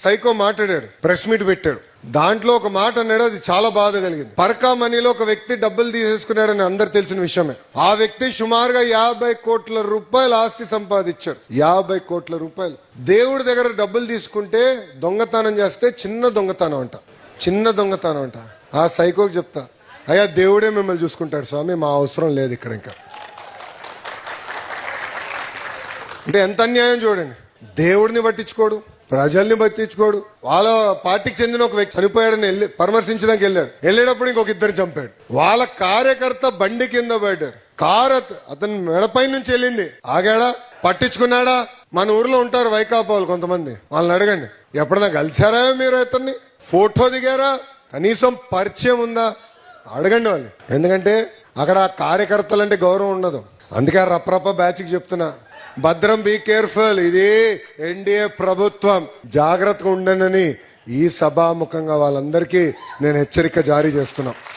Psycho మాట్లాడాడు press meet పెట్టాడు. దాంట్లో ఒక మాట అన్నాడు అది చాలా బాధ కలిగింది. పర్కా మనీలో ఒక వ్యక్తి డబ్బులు తీసేసుకున్నాడని అందరు తెలిసిన విషయమే. ఆ వ్యక్తి సుమారుగా యాభై కోట్ల రూపాయలు ఆస్తి సంపాదించాడు. యాభై కోట్ల రూపాయలు. దేవుడి దగ్గర డబ్బులు తీసుకుంటే దొంగతనం చేస్తే చిన్న దొంగతనం అంట. చిన్న దొంగతనం అంట. ఆ సైకోకి చెప్తా అయ్యా దేవుడే మిమ్మల్ని చూసుకుంటాడు స్వామి మా అవసరం లేదు ఇక్కడ ఇంకా. అంటే ఎంత అన్యాయం చూడండి. దేవుడిని పట్టించుకోడు. ప్రజల్ని పట్టించుకోడు వాళ్ళ పార్టీకి చెందిన ఒక వ్యక్తి చనిపోయాడని వెళ్ళి పరామర్శించడానికి వెళ్ళాడు. వెళ్ళేటప్పుడు ఇంకొక ఇద్దరు చంపాడు. వాళ్ళ కార్యకర్త బండి కింద పడ్డారు కారు అత- అతని మెడపై నుంచి వెళ్ళింది. ఆగాడా? పట్టించుకున్నాడా? మన ఊర్లో ఉంటారు వైకాపాలు కొంతమంది. వాళ్ళని అడగండి. ఎప్పుడన్నా కలిసారా మీరు అతన్ని? ఫోటో దిగారా? కనీసం పరిచయం ఉందా? అడగండి వాళ్ళు. ఎందుకంటే అక్కడ ఆ కార్యకర్తలంటే గౌరవం ఉండదు. అందుకే రప్పరప్ప బ్యాచ్కి చెప్తున్నా. భద్రం బీ కేర్ఫుల్ ఇది ఎన్డీఏ ప్రభుత్వం. జాగ్రత్తగా ఉండనని ఈ సభాముఖంగా వాళ్ళందరికీ నేను హెచ్చరిక జారీ చేస్తున్నాను